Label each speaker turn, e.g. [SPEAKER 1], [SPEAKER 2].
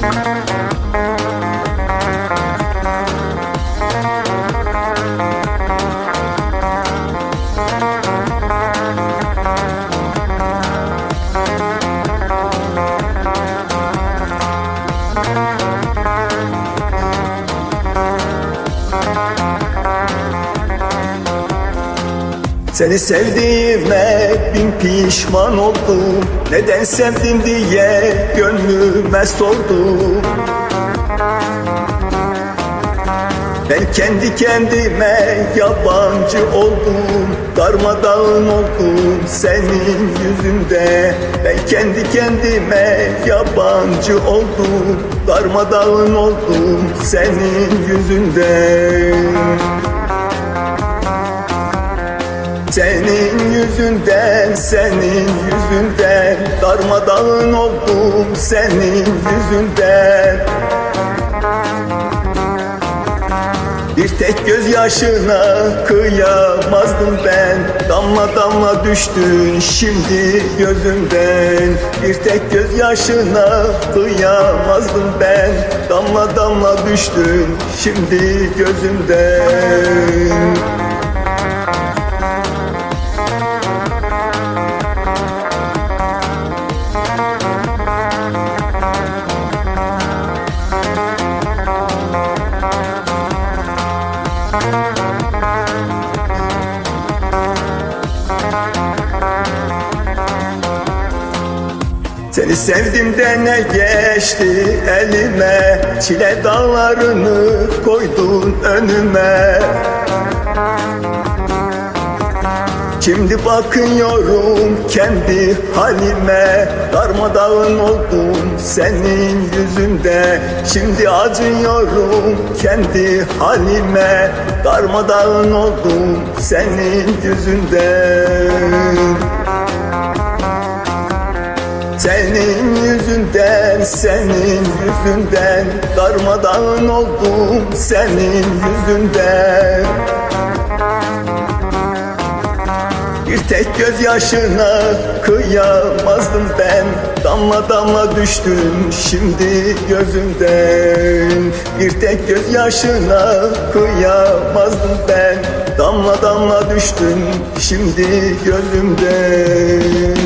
[SPEAKER 1] Thank Seni sevdiğime bin pişman oldum. Neden sevdim diye gönlüme sordum. Ben kendi kendime yabancı oldum. Darmadağın oldum senin yüzünde. Ben kendi kendime yabancı oldum. Darmadağın oldum senin yüzünden yüzünden, senin yüzünden. Darmadağın oldum senin yüzünden. Bir tek gözyaşına kıyamazdım ben. Damla damla düştün şimdi gözümden. Bir tek gözyaşına kıyamazdım ben. Damla damla düştün şimdi gözümden Seni sevdim de ne geçti elime? Çile dağlarını koydun önüme Şimdi bakıyorum kendi halime Darmadağın oldum senin yüzünde. Şimdi acıyorum kendi halime Darmadağın oldum senin yüzünden senin yüzünden, senin yüzünden Darmadağın oldum senin yüzünden tek gözyaşına kıyamazdım ben. Damla damla düştüm şimdi gözümden. Bir tek gözyaşına kıyamazdım ben. Damla damla düştüm şimdi gözümden